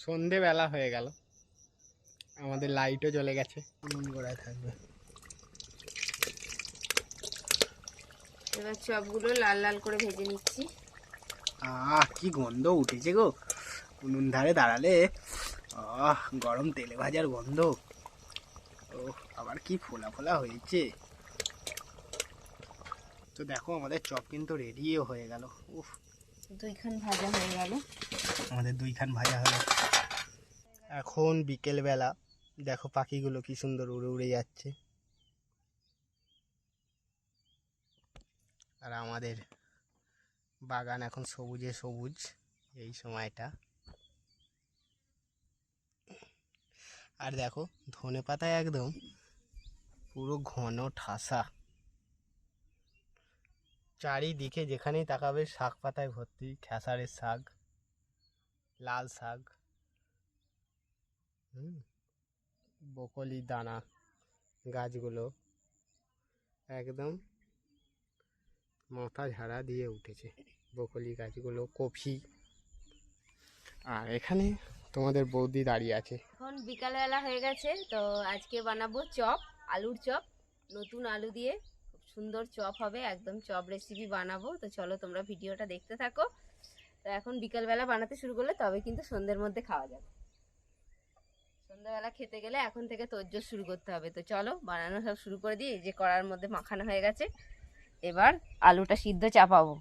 সন্ধেবেলা হয়ে গেল। আমাদের লাইটও জ্বলে গেছে। উনুন গোড়ায় থাকবে। এবার চপগুলো লাল লাল করে ভেজে নিচ্ছি। আহ কি গন্ধ উঠেছে গো। উনুন ধারে দাঁড়ালে আহ গরম তেলে ভাজার গন্ধ। ও আবার কি ফোলা ফোলা হয়েছে। তো দেখো আমাদের চপ কিন্তু রেডিও হয়ে গেল। উফ। দুইখান ভাজা হয়ে গেল। আমাদের দুইখান ভাজা হয়ে হলো। এখন বিকেল বেলা দেখো পাখিগুলো কি সুন্দর উড়ে উড়ে যাচ্ছে। আর আমাদের বাগান এখন সবুজে সবুজ, এই সময়টা। আর দেখো, ধনে পাতায় একদম পুরো ঘন ঠাসা। চারিদিকে যেখানেই তাকাবে শাক পাতায় ভর্তি, খেসারের শাক, লাল শাক। বকলি দানা গাছগুলো একদম মাথা ঝাড়া দিয়ে উঠেছে বকলি গাছগুলো কফি আর এখানে তোমাদের বৌদি দাঁড়িয়ে আছে। এখন বিকালবেলা হয়ে গেছে তো আজকে বানাবো চপ আলুর চপ। নতুন আলু দিয়ে খুব সুন্দর চপ হবে একদম চপ রেসিপি বানাবো। তো চলো তোমরা ভিডিওটা দেখতে থাকো। তো এখন বিকালবেলা বানাতে শুরু করলে তবে কিন্তু সন্ধ্যের মধ্যে খাওয়া যাবে। সন্ধ্যাবেলা খেতে গেলে এখন থেকে তোজ্জোর শুরু করতে হবে। তো চলো, বানানো সব শুরু করে দিই। যে কড়ার মধ্যে মাখানো হয়ে গেছে। এবার আলুটা সিদ্ধ চাপাবো।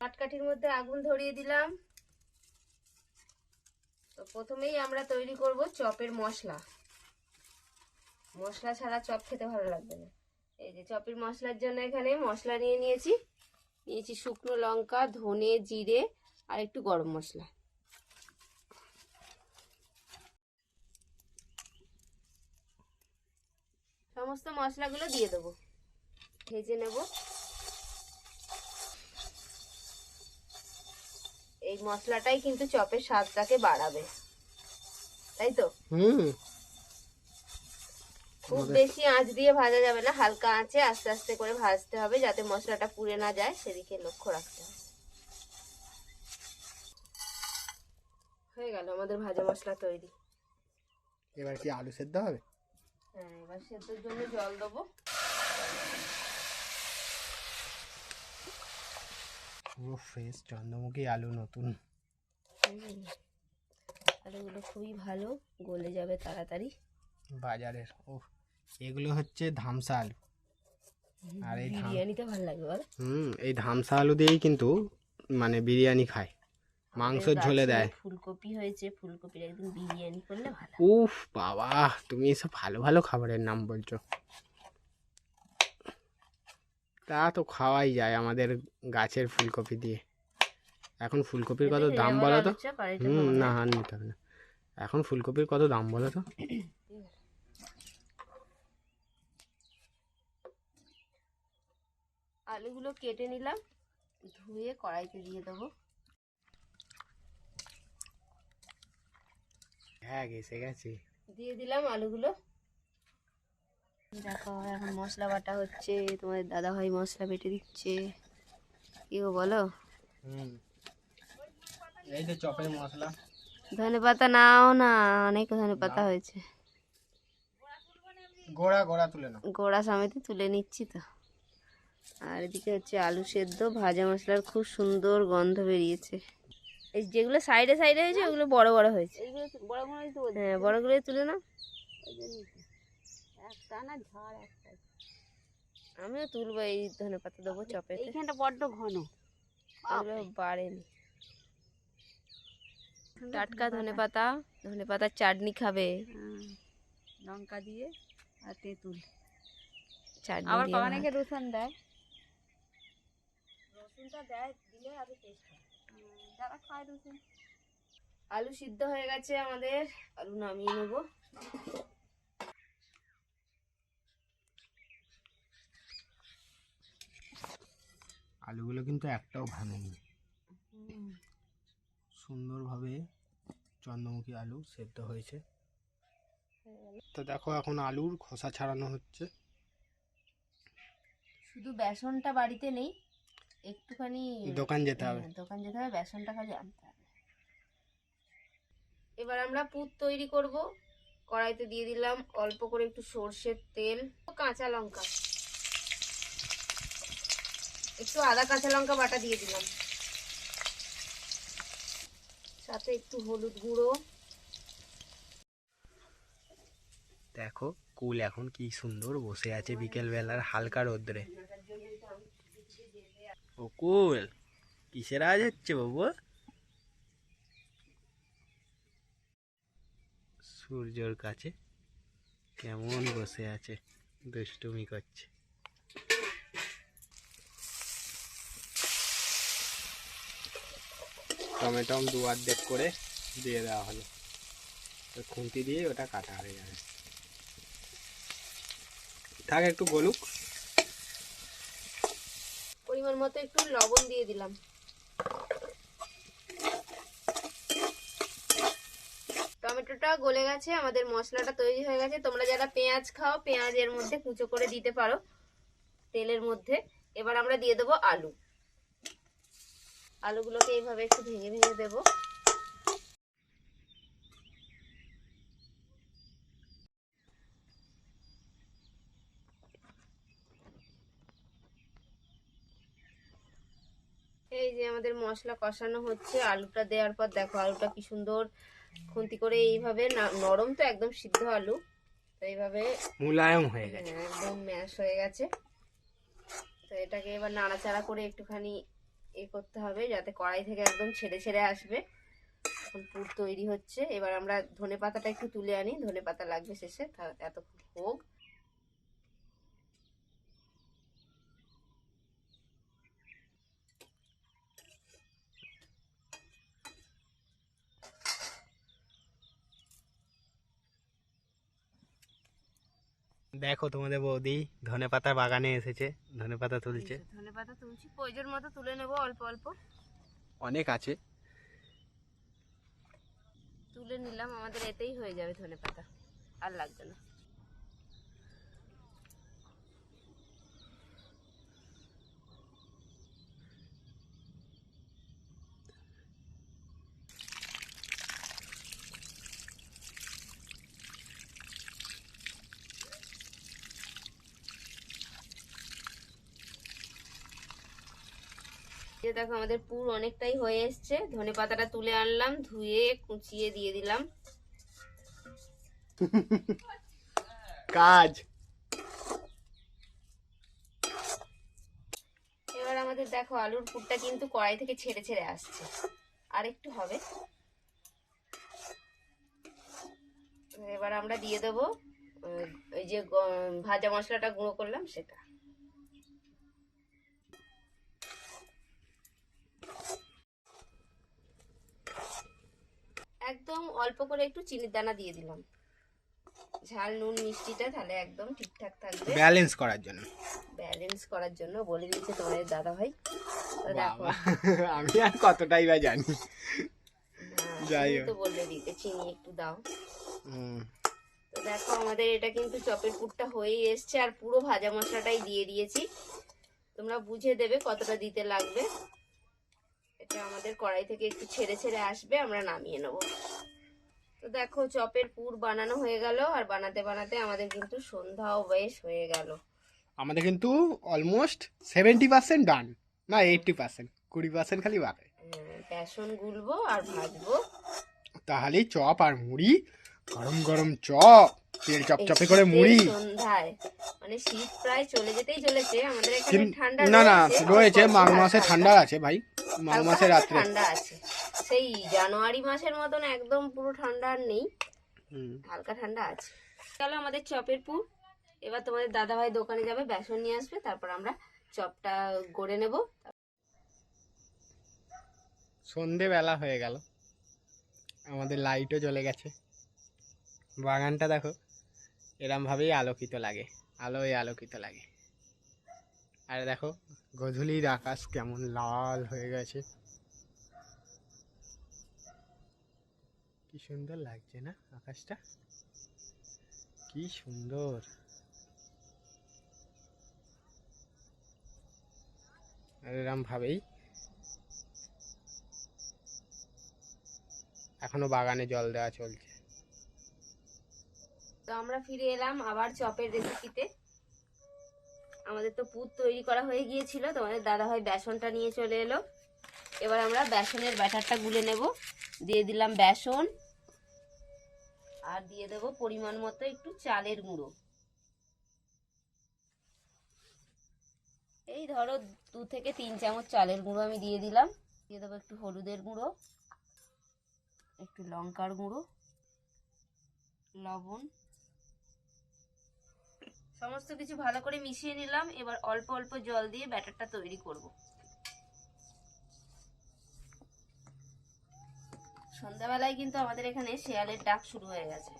পাটকাঠির মধ্যে আগুন ধরিয়ে দিলাম। তো প্রথমেই আমরা তৈরি করব চপের মশলা। মশলা ছাড়া চপ খেতে ভালো লাগবে না। এই যে চপের মশলার জন্য এখানে মশলা নিয়ে নিয়েছি। নিয়েছি শুকনো লঙ্কা, ধনে, জিরে আর একটু গরম মশলা। সমস্ত মশলাগুলো দিয়ে দেবো। ভেজে নেব। এই মশলাটাই কিন্তু চপের স্বাদটাকে বাড়াবে। তাই তো? হুম। খুব বেশি আঁচ দিয়ে ভাজা যাবে না হালকা আঁচে আস্তে আস্তে করে ভাজতে হবে যাতে মশলাটা পুড়ে না যায় সেদিকে লক্ষ্য রাখতে হবে। হয়ে গেল আমাদের ভাজা মশলা তৈরি। এবার কি আলু সেদ্ধ হবে? হ্যাঁ এবার সেদ্ধর জন্য জল দেবো। পুরো ফ্রেশ চন্দ্রমুখী আলু নতুন। আলুগুলো খুবই ভালো গলে যাবে তাড়াতাড়ি। বাজারের ও এগুলো হচ্ছে ধামসা আলু আর এই বিরিয়ানিতে ভালো বল। হুম এই ধামসা আলু দিয়েই কিন্তু মানে বিরিয়ানি খায়। মাংসর ঝোলে দেয়। ফুলকপি হয়েছে ফুলকপির একদিন বিরিয়ানি করলে ভালো উফ বাবা তুমি এসব ভালো ভালো খাবারের নাম বলছো। তা তো খাওয়াই যায় আমাদের গাছের ফুলকপি দিয়ে। এখন ফুলকপির কত দাম বলো তো? হুম না আর নিতে হবে না। এখন ফুলকপির কত দাম বলো তো? আলুগুলো কেটে নিলাম। ধুয়ে কড়াইতে দিয়ে দেবো। হ্যাঁ গেছি দিয়ে দিলাম আলুগুলো। দেখো এখন মশলা বাটা হচ্ছে। তোমাদের দাদা ভাই মশলা বেটে দিচ্ছে। কি গো বলো? হুম। এই যে চপের মশলা। ধনে পাতা নাও না অনেক ধনে পাতা হয়েছে। গোড়া গোড়া তুলে নাও। গোড়া সমেত তুলে নিচ্ছি তো। আর এদিকে হচ্ছে আলু সেদ্ধ ভাজা মশলার খুব সুন্দর গন্ধ বেরিয়েছে। এই যেগুলো সাইডে সাইডে হয়েছে ওগুলো বড় বড় হয়েছে। হ্যাঁ বড়গুলো তুলে না আমিও তুলবো এই ধনে পাতা দেবো চপেতে। এইখানটা বড্ড ঘন। ওগুলো বাড়েনি। টাটকা ধনে পাতা। ধনে পাতার চাটনি খাবে। হ্যাঁ, লঙ্কা দিয়ে আর তেঁতুল। চাটনি আবার ভাত। রসুন দেয়। রসুনটা দেয় দিলে আরও টেস্ট হয়। যারা খায় রসুন আলু সিদ্ধ হয়ে গেছে আমাদের। আলু নামিয়ে নেব। আলুগুলো কিন্তু একটাও ভাঙেনি। সুন্দরভাবে চন্দ্রমুখী আলু সেদ্ধ হয়েছে। তো দেখো এখন আলুর খোসা ছাড়ানো হচ্ছে। শুধু বেসনটা বাড়িতে নেই একটুখানি দোকান যেতে হবে। হ্যাঁ, দোকান যেতে হবে বেসনটা খালি আনতে হবে। এবার আমরা পুর তৈরি করব। কড়াইতে দিয়ে দিলাম অল্প করে একটু সর্ষের তেল কাঁচা লঙ্কা। একটু আদা কাঁচা লঙ্কা বাটা দিয়ে দিলাম। সাথে একটু হলুদ গুঁড়ো। দেখো কুল এখন কি সুন্দর বসে আছে বিকেল বেলার হালকা রোদ্রে। ও কুল কিসের আজ হচ্ছে বাবু? সূর্যর কাছে কেমন বসে আছে, দুষ্টুমি করছে। টমেটম দু অর্ধেক করে দিয়ে দেওয়া হলো। তো খুন্তি দিয়ে ওটা কাটা হয়ে যাবে থাক একটু গলুক। পরিমাণ মতো একটু লবণ দিয়ে দিলাম। টমেটোটা গলে গেছে, আমাদের মশলাটা তৈরি হয়ে গেছে। তোমরা যারা পেঁয়াজ খাও, পেঁয়াজের মধ্যে কুচো করে দিতে পারো, তেলের মধ্যে। এবার আমরা দিয়ে দেবো আলু। আলুগুলোকে এইভাবে একটু ভেঙে ভেঙে দেবো। এই যে আমাদের মশলা কষানো হচ্ছে আলুটা দেওয়ার পর দেখো আলুটা কি সুন্দর খুন্তি করে এইভাবে নরম তো একদম সিদ্ধ আলু তো এইভাবে মুলায়ম হয়ে গেছে। হ্যাঁ, একদম ম্যাশ হয়ে গেছে। তো এটাকে এবার নাড়াচাড়া করে একটুখানি এ করতে হবে যাতে কড়াই থেকে একদম ছেড়ে ছেড়ে আসবে। এখন পুর তৈরি হচ্ছে। এবার আমরা ধনে পাতাটা একটু তুলে আনি ধনে পাতা লাগবে শেষে তা- এতক্ষণ হোক। দেখো তোমাদের বৌদি ধনে পাতার বাগানে এসেছে ধনে পাতা তুলছে। ধনে পাতা তুলছি প্রয়োজন মতো তুলে নেব অল্প অল্প। অনেক আছে। তুলে নিলাম আমাদের এতেই হয়ে যাবে ধনে পাতা আর লাগবে না। দেখো আমাদের পুর অনেকটাই হয়ে এসছে। ধনে পাতাটা তুলে আনলাম ধুয়ে কুচিয়ে দিয়ে দিলাম। কাজ। এবার আমাদের দেখো আলুর পুরটা কিন্তু কড়াই থেকে ছেড়ে ছেড়ে আসছে। আর একটু হবে। এবার আমরা দিয়ে দেবো ওই যে ভাজা মশলাটা গুঁড়ো করলাম সেটা। একদম অল্প করে একটু চিনির দানা দিয়ে দিলাম। ঝাল নুন মিষ্টিটা তাহলে একদম ঠিকঠাক থাকবে। ব্যালেন্স করার জন্য। ব্যালেন্স করার জন্য বলে দিয়েছে তোমাদের দাদা ভাই দেখো। আমি আর কতটাই বা জানি। যাই হোক। তো বললে দিতে চিনি একটু দাও। হুম, তো দেখো আমাদের এটা কিন্তু চপের পুরটা হয়েই এসছে আর পুরো ভাজা মশলাটাই দিয়ে দিয়েছি। তোমরা বুঝে দেবে কতটা দিতে লাগবে। এটা আমাদের কড়াই থেকে একটু ছেড়ে ছেড়ে আসবে আমরা নামিয়ে নেব। তো দেখো চপের পুর বানানো হয়ে গেল আর বানাতে বানাতে আমাদের কিন্তু সন্ধ্যাও বেশ হয়ে গেল। আমাদের কিন্তু অলমোস্ট সেভেন্টি পার্সেন্ট ডান না এইটটি পার্সেন্ট কুড়ি পার্সেন্ট খালি বাকি। বেসন গুলবো আর ভাজবো। তাহলেই চপ আর মুড়ি গরম গরম চপ। তেল চপচপে করে মুড়ি। সন্ধ্যায়। মানে শীত প্রায় চলে যেতেই চলেছে আমাদের এখানে ঠান্ডা না না রয়েছে, রয়েছে মাঘ মাসে ঠান্ডা। আছে ভাই মাঘ মাসে রাত্রে। ঠান্ডা আছে। সেই জানুয়ারি মাসের মতন একদম পুরো ঠান্ডা আর নেই। হালকা ঠান্ডা আছে। চলো আমাদের চপের পুর। এবার তোমাদের দাদা ভাই দোকানে যাবে বেসন নিয়ে আসবে তারপর আমরা চপটা গড়ে নেব। সন্ধেবেলা হয়ে গেল। আমাদের লাইটও জ্বলে গেছে। বাগানটা দেখো। এরমভাবেই আলোকিত লাগে, আলোয় আলোকিত লাগে। আর দেখো, গধূলির আকাশ কেমন লাল হয়ে গেছে। কি সুন্দর লাগছে না আকাশটা? কি সুন্দর। আর এরম ভাবেই এখনও বাগানে জল দেওয়া চলছে। তো আমরা ফিরে এলাম আবার চপের রেসিপিতে আমাদের তো পুর তৈরি করা হয়ে গিয়েছিল, তোমাদের দাদা হয় বেসনটা নিয়ে চলে এলো। এবার আমরা বেসনের ব্যাটারটা গুলে নেব। দিয়ে দিলাম বেসন। আর দিয়ে দেব পরিমাণ মতো একটু চালের গুঁড়ো। এই ধরো দু থেকে তিন চামচ চালের গুঁড়ো আমি দিয়ে দিলাম। দিয়ে দেবো একটু হলুদের গুঁড়ো, একটু লঙ্কার গুঁড়ো, লবণ সমস্ত কিছু ভালো করে মিশিয়ে নিলাম, এবার অল্প অল্প জল দিয়ে ব্যাটারটা তৈরি করব। সন্ধ্যাবেলায় কিন্তু আমাদের এখানে শেয়ালের ডাক শুরু হয়ে গেছে।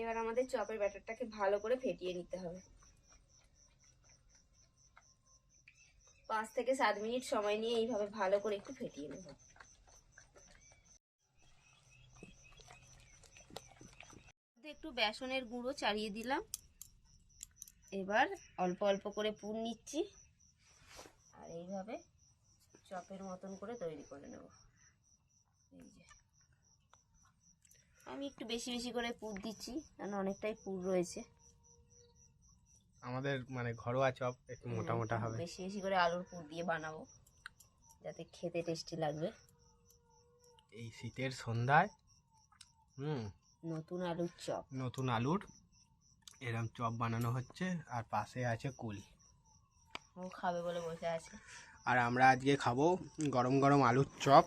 এবার আমাদের চপের ব্যাটারটাকে ভালো করে ফেটিয়ে নিতে হবে। পাঁচ থেকে সাত মিনিট সময় নিয়ে এইভাবে ভালো করে একটু ফেটিয়ে নেব। একটু বেসনের গুঁড়ো চাড়িয়ে দিলাম। এবার অল্প অল্প করে পুর নিচ্ছি। আর এইভাবে চপের মতন করে তৈরি করে নেব। এই যে। আমি একটু বেশি বেশি করে পুর দিচ্ছি, কারণ অনেকটাই পুর রয়েছে। আমাদের মানে ঘরোয়া চপ একটু মোটা মোটা হবে। বেশি বেশি করে আলুর পুর দিয়ে বানাবো যাতে খেতে টেস্টি লাগবে। এই শীতের সন্ধ্যায় হুম নতুন আলুর চপ। নতুন আলুর এরম চপ বানানো হচ্ছে আর পাশে আছে কুল। ও খাবে বলে বসে আছে। আর আমরা আজকে খাব গরম গরম আলুর চপ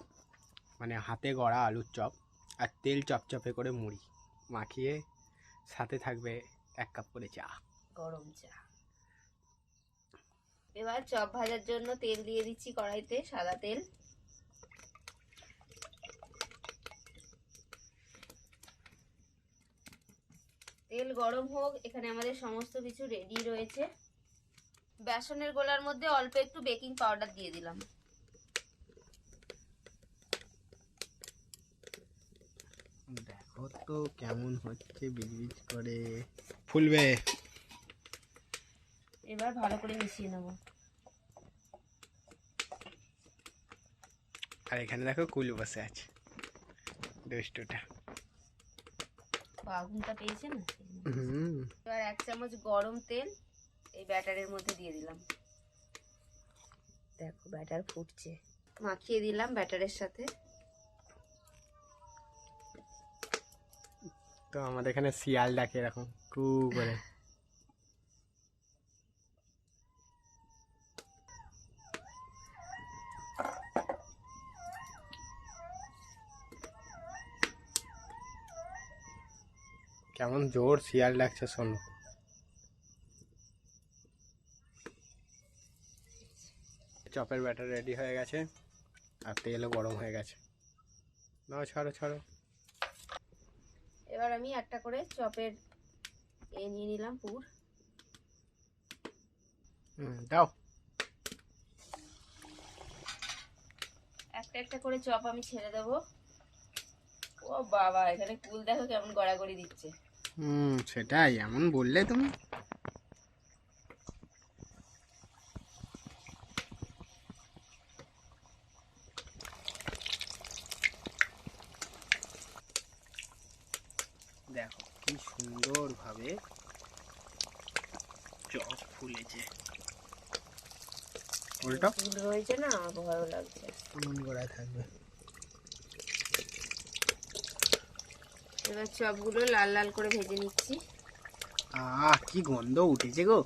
মানে হাতে গড়া আলুর চপ আর তেল চপচপে করে মুড়ি। মাখিয়ে সাথে থাকবে এক কাপ করে চা। গরম চা। এবার চপ ভাজার জন্য তেল দিয়ে দিচ্ছি কড়াইতে সাদা তেল। তেল গরম হোক, এখানে আমাদের সমস্ত কিছু রেডি রয়েছে। বেসনের গোলার মধ্যে অল্প একটু বেকিং পাউডার দিয়ে দিলাম। দেখো তো কেমন হচ্ছে বিজবিজ করে। ফুলবে। এবার ভালো করে মিশিয়ে নেব। আর এখানে দেখো কুল বসে আছে। দুষ্টুটা। আগুনটা পেয়েছে না? এবার এক চামচ গরম তেল এই ব্যাটারের মধ্যে দিয়ে দিলাম। দেখো ব্যাটার ফুটছে। মাখিয়ে দিলাম ব্যাটারের সাথে। তো আমাদের এখানে শিয়াল ডাকে এরকম কু করে। কেমন জোর শিয়াল ডাকছে শোনো। চপের ব্যাটার রেডি হয়ে গেছে আর তেলও গরম হয়ে গেছে। নাও ছাড়ো ছাড়ো। এবার আমি একটা করে চপের এ নিয়ে নিলাম পুর। হুম দাও। একটা একটা করে চপ আমি ছেড়ে দেবো। ও বাবা এখানে কুল দেখো কেমন গড়াগড়ি দিচ্ছে। হুম সেটাই এমন বললে তুমি। দেখো কি সুন্দরভাবে চপ ফুলেছে। উল্টো রয়েছে না ভালো লাগছে। মন গড়ায় থাকবে। এবার চপগুলো লাল লাল করে ভেজে নিচ্ছি। আহ কি গন্ধ উঠেছে গো।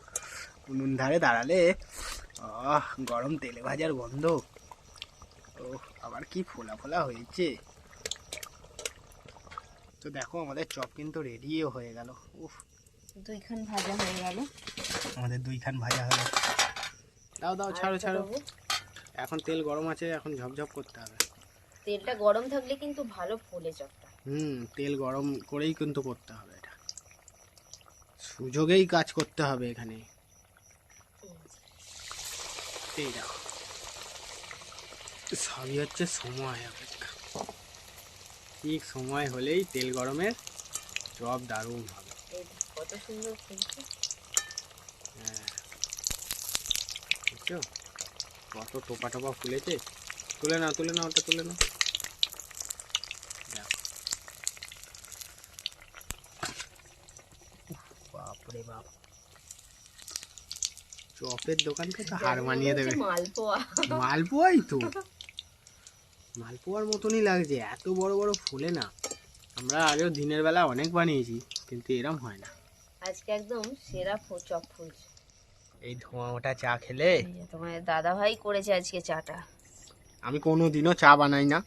উনুন ধারে দাঁড়ালে আহ গরম তেলে ভাজার গন্ধ। ও আবার কি ফোলা ফোলা হয়েছে। তো দেখো আমাদের চপ কিন্তু রেডিও হয়ে গেল। উফ দুইখান ভাজা হয়ে গেল। আমাদের দুইখান ভাজা হলো। দাও দাও ছাড়ো ছাড়ো। এখন তেল গরম আছে এখন ঝপঝপ করতে হবে। তেলটা গরম থাকলে কিন্তু ভালো ফোলে চপটা। হুম তেল গরম করেই কিন্তু করতে হবে এটা। সুযোগেই কাজ করতে হবে এখানে। এই দেখো। সবই হচ্ছে সময় অপেক্ষা। ঠিক সময় হলেই তেল গরমের চপ দারুণ হবে। কত সুন্দর হ্যাঁ। কত টোপা টোপা ফুলেছে। তুলে নাও তুলে নাও ওটা তুলে নাও দেখো। উফ, বাপরে বাপ চপের দোকানকে তো হার মানিয়ে দেবে। মালপোয়া। মালপোয়াই তো। মালপোয়ার মতনই লাগছে এত বড় বড় ফুলে না। আমরা আগেও দিনের বেলা অনেক বানিয়েছি কিন্তু এরম হয় না। আজকে একদম সেরা চপ ফুলছে এই ধোঁয়া ওটা চা খেলে? তোমার দাদা ভাই করেছে আজকে চাটা। আমি কোনো দিনও চা বানাই না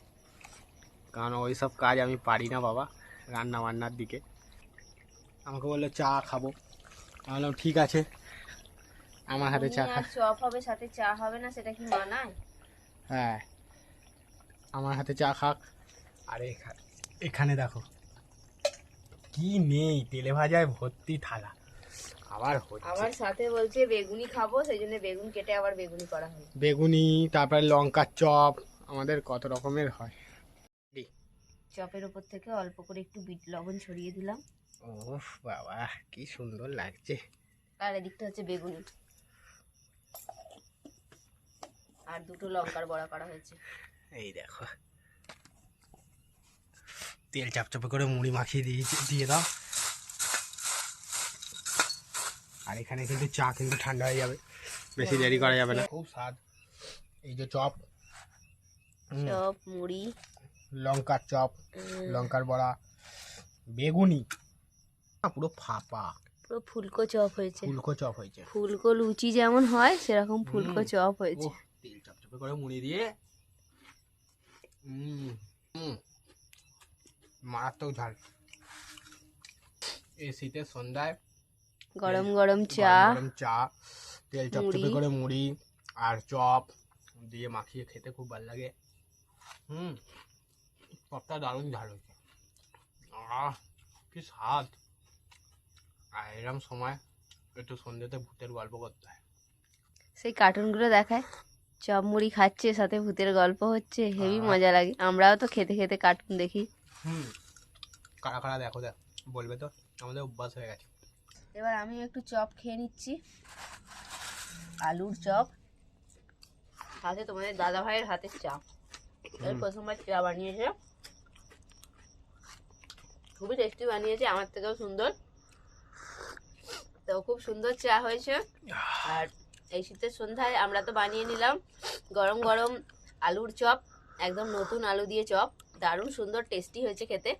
কারণ ওই সব কাজ আমি পারি না বাবা রান্না বান্নার দিকে। আমাকে বলল চা খাব। বললাম ঠিক আছে। আমার হাতে চা খা। চপ হবে সাথে চা হবে না সেটা কি মানায়? হ্যাঁ আমার হাতে চা খাক। আর এখা- এখানে দেখো। কি নেই তেলে ভাজায় ভর্তি থালা। আবার হচ্ছে। আবার সাথে বলছে বেগুনি খাব সেই জন্য বেগুন কেটে আবার বেগুনি করা হলো। বেগুনি তারপরে লঙ্কার চপ আমাদের কত রকমের হয়। চপের উপর থেকে অল্প করে একটু বিট লবণ ছড়িয়ে দিলাম। ও বাবা কি সুন্দর লাগছে। আর এদিকটা হচ্ছে বেগুনি। আর দুটো লঙ্কার বড়া করা হয়েছে। এই দেখো। তেল চাপচাপে করে মুড়ি মাখিয়ে দিয়েছি দিয়ে দাও। আর এখানে কিন্তু চা কিন্তু ঠান্ডা হয়ে যাবে। বেশি দেরি করা যাবে না। খুব স্বাদ। এই যে চপ। চপ মুড়ি। লঙ্কার চপ লঙ্কার বড়া। বেগুনি। পুরো ফাঁপা। পুরো ফুলকো চপ হয়েছে। ফুলকো চপ হয়েছে। ফুলকো লুচি যেমন হয় সেরকম ফুলকো চপ হয়েছে। তেল চপচপে করে মুড়ি দিয়ে। মারাত্মক ঝাল। এই শীতের সন্ধ্যায় গরম গরম চা গরম চা তেল চপচপে। করে মুড়ি আর চপ দিয়ে মাখিয়ে খেতে খুব ভালো লাগে। হুম চপটা দারুণ ঝাল হয়েছে। আহ কি স্বাদ। আর এরম সময় একটু সন্ধ্যেতে ভূতের গল্প করতে হয়। সেই কার্টুনগুলো দেখায়। চপ মুড়ি খাচ্ছে সাথে ভূতের গল্প হচ্ছে হেভি মজা লাগে। আমরাও তো খেতে খেতে কার্টুন দেখি। হুম। কারা কারা দেখো দেখ। বলবে তো? আমাদের অভ্যাস হয়ে গেছে। এবার আমি একটু চপ খেয়ে নিচ্ছি। আলুর চপ। সাথে তোমাদের দাদা ভাইয়ের হাতের চা। হুম। প্রথমবার চা বানিয়েছে। খুবই টেস্টি বানিয়েছে আমার থেকেও সুন্দর। তো খুব সুন্দর চা হয়েছে। আর এই শীতের সন্ধ্যায় আমরা তো বানিয়ে নিলাম গরম গরম আলুর চপ, একদম নতুন আলু দিয়ে চপ। দারুণ সুন্দর টেস্টি হয়েছে খেতে।